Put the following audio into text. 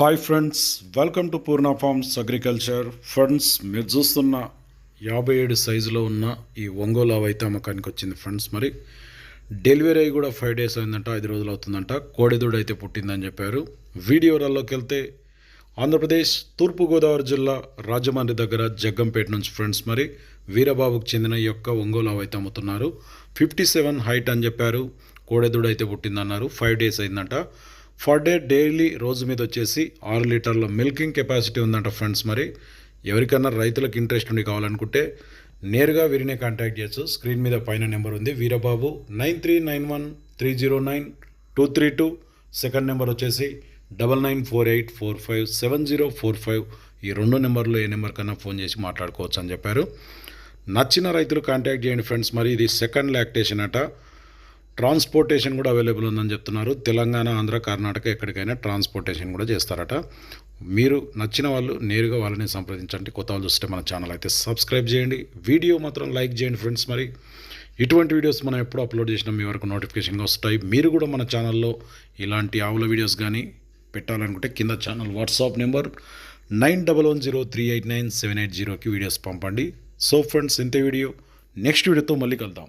Hi friends welcome to Purna farms agriculture friends మీరు చూస్తున్న యాభై ఏడు సైజులో ఉన్న ఈ ఒంగోలు అవైతే అమ్మకానికి వచ్చింది ఫ్రెండ్స్ మరి. డెలివరీ అయ్యి కూడా ఫైవ్ డేస్ అయిందంట ఐదు రోజులు అవుతుందంట. కోడెదూడ అయితే పుట్టిందని చెప్పారు. వీడియోలలోకి వెళ్తే ఆంధ్రప్రదేశ్ తూర్పుగోదావరి జిల్లా రాజమండ్రి దగ్గర జగ్గంపేట నుంచి ఫ్రెండ్స్ మరి వీరబాబుకు చెందిన ఈ యొక్క ఒంగోలు అవైతే అమ్ముతున్నారు. ఫిఫ్టీ సెవెన్ హైట్ అని చెప్పారు. కోడెదుడు అయితే పుట్టిందన్నారు. ఫైవ్ డేస్ అయిందంట. ఫర్ డే డైలీ రోజు మీద వచ్చేసి ఆరు లీటర్ల మిల్కింగ్ కెపాసిటీ ఉందంట ఫ్రెండ్స్ మరి. ఎవరికన్నా రైతులకు ఇంట్రెస్ట్ ఉండి కావాలనుకుంటే నేరుగా వీరినే కాంటాక్ట్ చేయొచ్చు. స్క్రీన్ మీద పైన నెంబర్ ఉంది. Veerababu nine three nine one three zero nine two three two. Second number వచ్చేసి double nine four eight four five seven zero four five. ఈ రెండు నెంబర్లో ఏ నెంబర్ కన్నా ఫోన్ చేసి మాట్లాడుకోవచ్చు అని చెప్పారు. నచ్చిన రైతులు కాంటాక్ట్ చేయండి ఫ్రెండ్స్ మరి. ఇది సెకండ్ లాక్టేషన్ అట. ట్రాన్స్పోర్టేషన్ కూడా అవైలబుల్ ఉందని చెప్తున్నారు. తెలంగాణ ఆంధ్ర కర్ణాటక ఎక్కడికైనా ట్రాన్స్పోర్టేషన్ కూడా చేస్తారట. మీరు నచ్చిన వాళ్ళు నేరుగా వాళ్ళని సంప్రదించండి. కొత్త వాళ్ళు చూస్తే మన ఛానల్ అయితే సబ్స్క్రైబ్ చేయండి. వీడియో మాత్రం లైక్ చేయండి ఫ్రెండ్స్ మరి. ఇటువంటి వీడియోస్ మనం ఎప్పుడు అప్లోడ్ చేసినా మీ వరకు నోటిఫికేషన్గా వస్తాయి. మీరు కూడా మన ఛానల్లో ఇలాంటి ఆవుల వీడియోస్ కానీ పెట్టాలనుకుంటే కింద channel WhatsApp number nine double one zero three eight nine seven eight జీరోకి వీడియోస్ పంపండి. సో ఫ్రెండ్స్ ఇంతే వీడియో. నెక్స్ట్ వీడియోతో మళ్ళీ కలుద్దాం.